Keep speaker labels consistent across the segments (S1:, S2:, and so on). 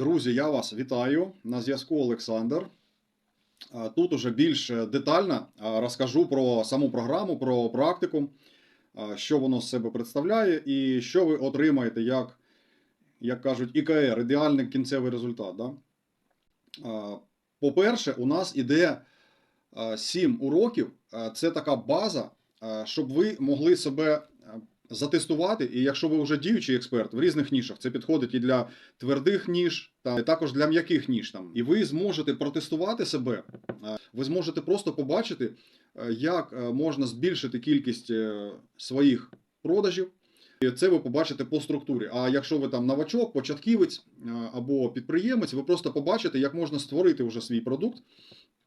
S1: Друзі, я вас вітаю. На зв'язку Олександр. Тут уже більш детально розкажу про саму програму, про практику, що воно з себе представляє і що ви отримаєте як, як кажуть, ІКР, ідеальний кінцевий результат. Да? По-перше, у нас іде 7 уроків. Це така база, щоб ви могли себе затестувати. І якщо ви вже діючий експерт в різних нішах, це підходить і для твердих ніж, та також для м'яких ніж. Там. І ви зможете протестувати себе, е, ви зможете просто побачити, е, як е, можна збільшити кількість своїх продажів. І це ви побачите по структурі. А якщо ви там новачок, початківець або підприємець, ви просто побачите, як можна створити вже свій продукт.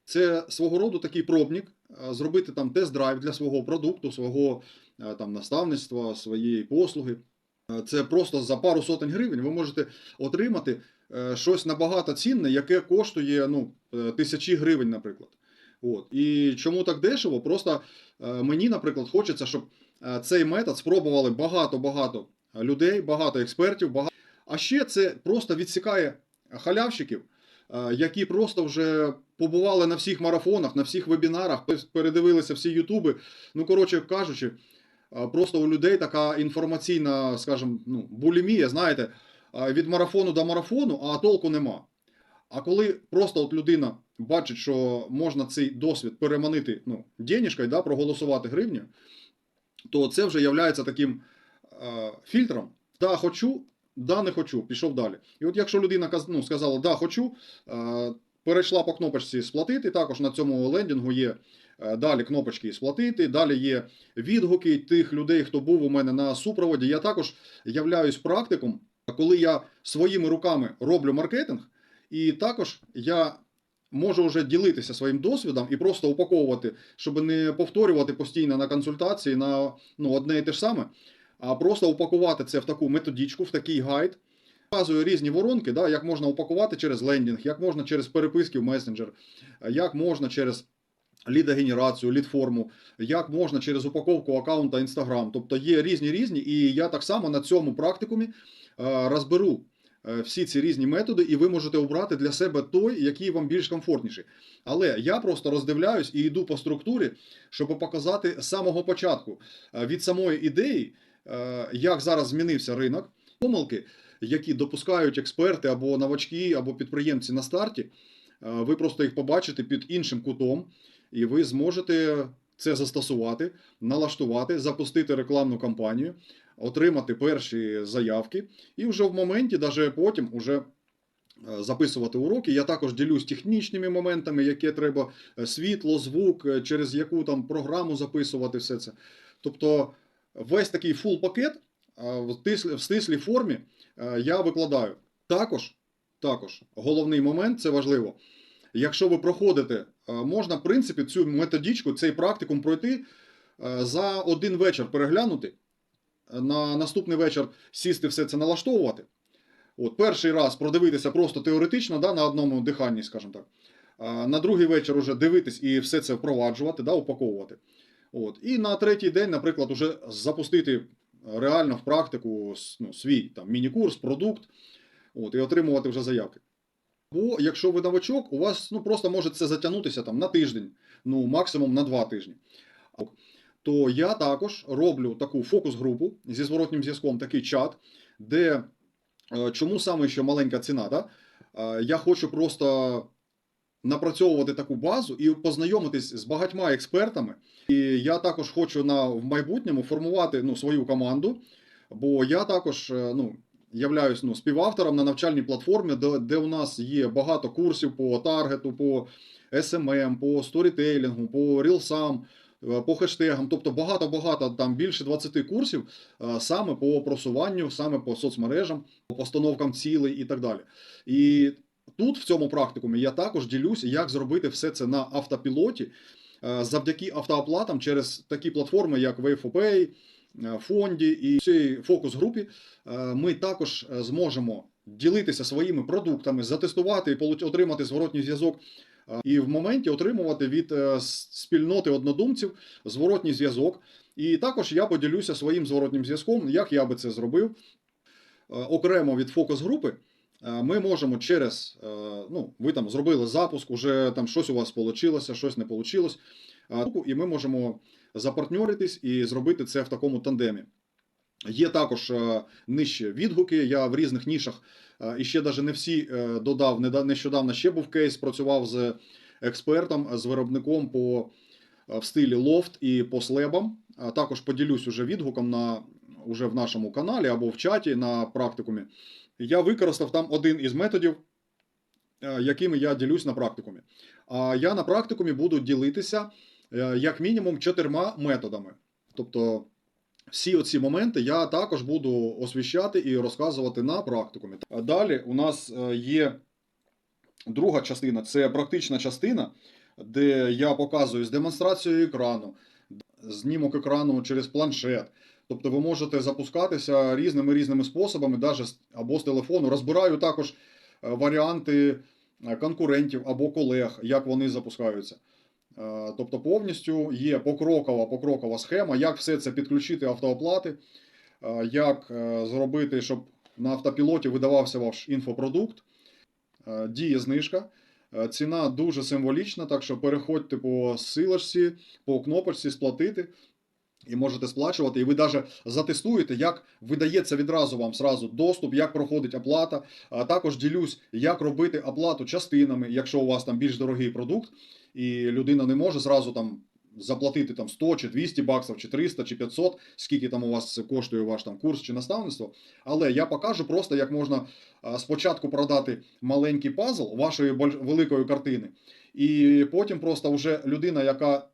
S1: Це свого роду такий пробник, зробити там тест-драйв для свого продукту, свого там наставництва, своєї послуги. Е, Це просто за пару сотень гривень ви можете отримати е, щось набагато цінне, яке коштує ну, е, тисячі гривень, наприклад. От. І чому так дешево? Просто е, мені, наприклад, хочеться, щоб е, цей метод спробували багато-багато людей, багато експертів. Багато... А ще це просто відсікає халявщиків, е, які просто вже побували на всіх марафонах, на всіх вебінарах, передивилися всі ютуби. Ну, коротше кажучи, е, просто у людей така інформаційна, скажімо, ну, булімія, знаєте, від марафону до марафону, а толку нема. А коли просто от людина бачить, що можна цей досвід переманити ну, денежкою, да, проголосувати гривню, то це вже є таким е, фільтром. Да, хочу, да, не хочу, пішов далі. І от якщо людина ну, сказала да, хочу, е, перейшла по кнопочці сплатити, також на цьому лендінгу є е, далі кнопочки сплатити, далі є відгуки тих людей, хто був у мене на супроводі. Я також являюсь практиком, коли я своїми руками роблю маркетинг, і також я можу вже ділитися своїм досвідом і просто упаковувати, щоб не повторювати постійно на консультації на ну, одне і те ж саме, а просто упакувати це в таку методичку, в такий гайд. Показую різні воронки, да, як можна упакувати через лендінг, як можна через переписки в месенджер, як можна через лідогенерацію, лідформу, як можна через упаковку аккаунта Instagram. Тобто є різні різні, і я так само на цьому практикумі е, розберу е, всі ці різні методи, і ви можете обрати для себе той, який вам більш комфортніший. Але я просто роздивляюсь і йду по структурі, щоб показати з самого початку е, від самої ідеї, як зараз змінився ринок, помилки, які допускають експерти або новачки, або підприємці на старті. Е, Ви просто їх побачите під іншим кутом, і ви зможете це застосувати, налаштувати, запустити рекламну кампанію, отримати перші заявки, і вже в моменті, навіть потім, уже е, записувати уроки. Я також ділюсь технічними моментами, яке треба е, світло, звук, через яку там програму записувати все це. Тобто весь такий фул пакет в тислі- в стислій формі е, я викладаю. Також, також головний момент, це важливо. Якщо ви проходите, е, можна, в принципі, цю методичку, цей практикум пройти е, за один вечір переглянути, на наступний вечір сісти все це налаштовувати. От, перший раз продивитися просто теоретично, да, на одному диханні, скажімо так. На другий вечір уже дивитись і все це впроваджувати, да, упаковувати. От. І на третій день, наприклад, уже запустити реально в практику ну, свій там, міні-курс, продукт, от, і отримувати вже заявки. Бо якщо ви новачок, у вас ну, просто може це затягнутися там, на тиждень, ну максимум на два тижні. То я також роблю таку фокус-групу зі зворотнім зв'язком, такий чат, де е, чому саме ще маленька ціна? Да? Е, Я хочу просто напрацьовувати таку базу і познайомитись з багатьма експертами. І я також хочу на, в майбутньому формувати ну, свою команду, бо я також е, ну, являюсь ну, співавтором на навчальній платформі, де, де у нас є багато курсів по таргету, по SMM, по сторітейлінгу, по рілсам, е, по хештегам. Тобто багато-багато там більше 20 курсів е, саме по просуванню, саме по соцмережам, по постановкам цілей і так далі. І тут, в цьому практикумі, я також ділюсь, як зробити все це на автопілоті е, завдяки автооплатам через такі платформи, як Wave4Pay, е, Фонді і цій фокус-групі е, ми також зможемо ділитися своїми продуктами, затестувати і отримати зворотній зв'язок. І в моменті отримувати від спільноти однодумців зворотній зв'язок. І також я поділюся своїм зворотнім зв'язком, як я би це зробив. Окремо від фокус-групи е, ми можемо через, е, ну, ви там зробили запуск, уже там щось у вас вийшло, щось не вийшло, і ми можемо запартньоритись і зробити це в такому тандемі. Є також е, нижче відгуки. Я в різних нішах е, і ще навіть не всі е, додав. Нещодавно ще був кейс, працював з експертом, з виробником по е, в стилі лофт і по слебам. Також поділюсь уже відгуком на уже в нашому каналі або в чаті на практикумі. Я використав там один із методів, е, якими я ділюсь на практикумі. А я на практикумі буду ділитися е, як мінімум чотирма методами. Тобто всі оці моменти я також буду освіщати і розказувати на практикумі. Далі у нас е, є друга частина це практична частина, де я показую з демонстрацією екрану, знімок екрану через планшет. Тобто ви можете запускатися різними різними способами, з- або з телефону. Розбираю також е, варіанти е, конкурентів або колег, як вони запускаються. Е, Тобто повністю є покрокова, покрокова схема, як все це підключити автооплати, як зробити, щоб на автопілоті видавався ваш інфопродукт. Діє знижка. Ціна дуже символічна, так що переходьте по силочці, по кнопочці сплатити. І можете сплачувати, і ви навіть затестуєте, як видається відразу вам сразу доступ, як проходить оплата. А також ділюсь, як робити оплату частинами, якщо у вас там більш дорогий продукт, і людина не може зразу там заплатити там 100 чи 200 баксів, чи 300, чи 500, скільки там у вас коштує ваш там курс чи наставництво. Але я покажу просто, як можна спочатку продати маленький пазл вашої великої картини, і потім просто вже людина, яка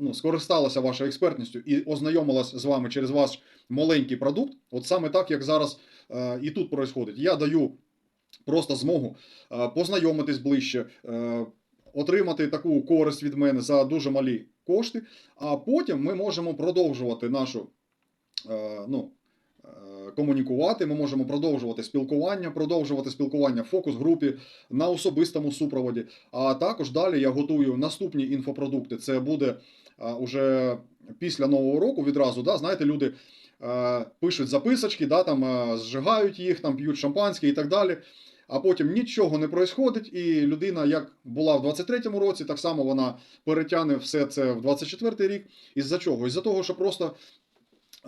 S1: ну, скористалася вашою експертністю і ознайомилась з вами через ваш маленький продукт, от саме так, як зараз е, і тут відбувається. Я даю просто змогу е, познайомитись ближче, е, отримати таку користь від мене за дуже малі кошти, а потім ми можемо продовжувати нашу. е, ну, е, Комунікувати, ми можемо продовжувати спілкування, продовжувати спілкування в фокус-групі на особистому супроводі. А також далі я готую наступні інфопродукти. Це буде уже після нового року відразу. Да, знаєте, люди пишуть записочки, да, там, зжигають їх, там, п'ють шампанське і так далі. А потім нічого не происходить, і людина, як була в 23-му році, так само вона перетягне все це в 24-й рік. Із-за чого? Із-за того, що просто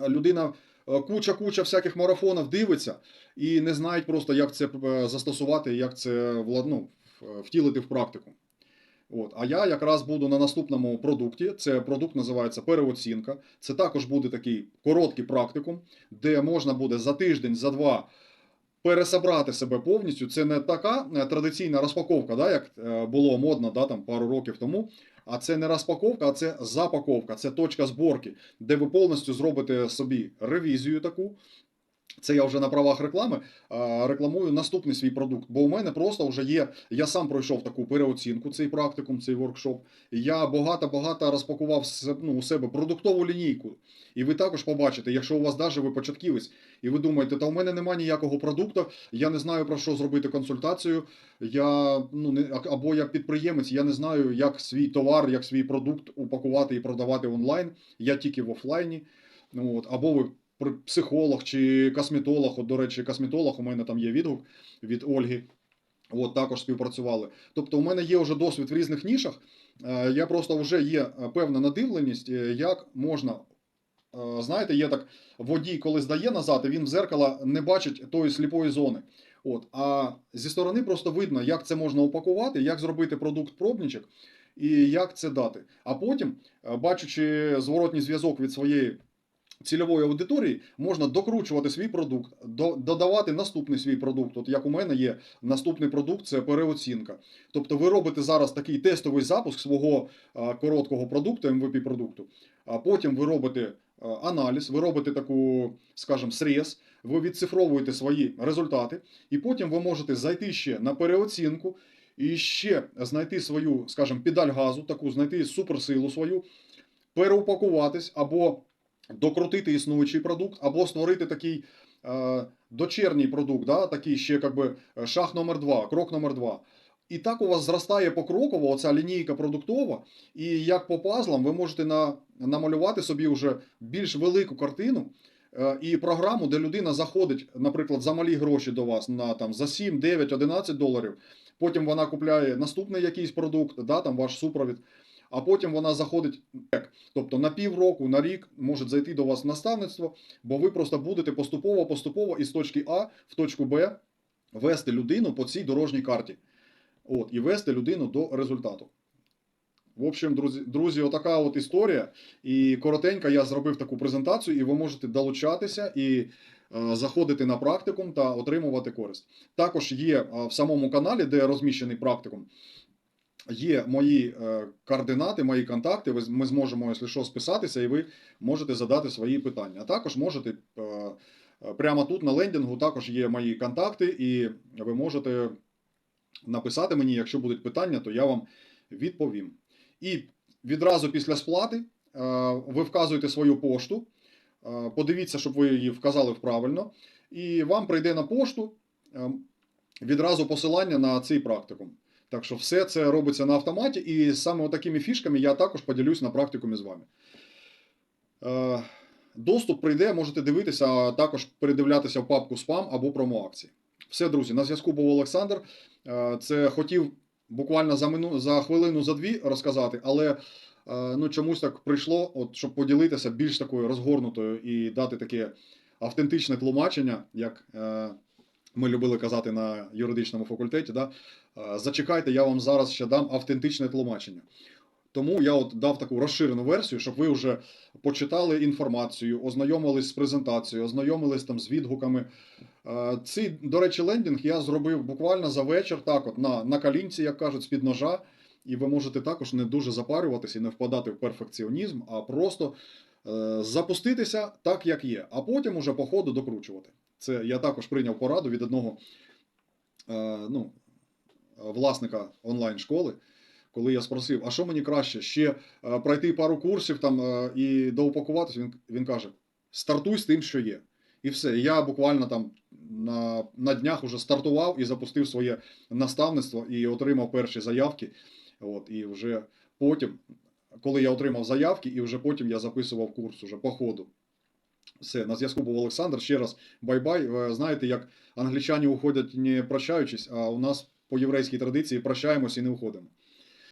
S1: людина куча-куча всяких марафонів дивиться і не знають просто, як це е, застосувати, як це ну, втілити в практику. От. А я якраз буду на наступному продукті. Це продукт називається переоцінка. Це також буде такий короткий практикум, де можна буде за тиждень, за два пересобрати себе повністю. Це не така е, традиційна розпаковка, да, як е, було модно да, там, пару років тому. А це не розпаковка, а це запаковка, це точка зборки, де ви повністю зробите собі ревізію таку. Це я вже на правах реклами рекламую наступний свій продукт. Бо у мене просто вже є. Я сам пройшов таку переоцінку, цей практикум, цей воркшоп. Я багато-багато розпакував ну, у себе продуктову лінійку. І ви також побачите, якщо у вас навіть ви початківець, і ви думаєте, та у мене немає ніякого продукту, я не знаю про що зробити консультацію. Я ну не або я підприємець, я не знаю, як свій товар, як свій продукт упакувати і продавати онлайн. Я тільки в офлайні. Ну, от, або ви психолог чи косметолог. От, до речі, косметолог, у мене там є відгук від Ольги. От, також співпрацювали. Тобто, у мене є вже досвід в різних нішах. Е, Я просто вже є е, певна надивленість, е, як можна. Знаєте, є так водій, коли здає назад, і він в зеркало не бачить тої сліпої зони. От, а зі сторони просто видно, як це можна упакувати, як зробити продукт пробничок і як це дати. А потім, бачачи зворотній зв'язок від своєї цільової аудиторії, можна докручувати свій продукт, до- додавати наступний свій продукт. От як у мене є наступний продукт, це переоцінка. Тобто ви робите зараз такий тестовий запуск свого короткого продукту, MVP продукту, а потім ви робите аналіз, ви робите таку, скажімо, срез, ви відцифровуєте свої результати, і потім ви можете зайти ще на переоцінку і ще знайти свою, скажімо, педаль газу, таку знайти суперсилу свою, переупакуватись або докрутити існуючий продукт, або створити такий е, дочерній продукт, да, такий ще как би, е, шаг номер два, крок номер два. І так у вас зростає покроково оця лінійка продуктова, і як по пазлам ви можете на, намалювати собі вже більш велику картину, е, і програму, де людина заходить, наприклад, за малі гроші до вас на там за 7, 9, 11 доларів. Потім вона купляє наступний якийсь продукт, да, там ваш супровід. А потім вона заходить, тобто на півроку, на рік може зайти до вас наставництво, бо ви просто будете поступово-поступово із точки А в точку Б вести людину по цій дорожній карті. От, і вести людину до результату. В общем, друзі, друзі, отака от історія. І коротенько я зробив таку презентацію, і ви можете долучатися і е, заходити на практикум та отримувати користь. Також є е, в самому каналі, де розміщений практикум, є мої е, координати, мої контакти. Ми зможемо, якщо що, списатися, і ви можете задати свої питання. А також можете е, прямо тут на лендінгу також є мої контакти, і ви можете написати мені, якщо будуть питання, то я вам відповім. І відразу після сплати е, ви вказуєте свою пошту. Подивіться, щоб ви її вказали правильно. І вам прийде на пошту е, відразу посилання на цей практикум. Так що все це робиться на автоматі, і саме такими фішками я також поділюсь на практикумі з вами. Е, Доступ прийде, можете дивитися, а також передивлятися в папку спам або промоакції. Все, друзі, на зв'язку був Олександр. Е, Це хотів буквально за мину за хвилину, за дві розказати, але е, ну, чомусь так прийшло, от, щоб поділитися більш такою розгорнутою і дати таке автентичне тлумачення, як ми любили казати на юридичному факультеті. Да? Е, Зачекайте, я вам зараз ще дам автентичне тлумачення. Тому я от дав таку розширену версію, щоб ви вже почитали інформацію, ознайомились з презентацією, ознайомились там з відгуками. Е, Цей, до речі, лендінг я зробив буквально за вечір, так от на, на калінці, як кажуть, з-під ножа. І ви можете також не дуже запарюватися і не впадати в перфекціонізм, а просто е, запуститися так, як є, а потім уже по ходу докручувати. Це я також прийняв пораду від одного е, ну, власника онлайн-школи, коли я спросив, а що мені краще, ще е, пройти пару курсів там е, і доупакуватися, він, він каже: стартуй з тим, що є. І все. Я буквально там на, на днях вже стартував і запустив своє наставництво і отримав перші заявки. От, і вже потім, коли я отримав заявки, і вже потім я записував курс уже по ходу. Все, на зв'язку був Олександр. Ще раз бай-бай. Ви знаєте, як англічані уходять не прощаючись, а у нас по єврейській традиції прощаємось і не уходимо.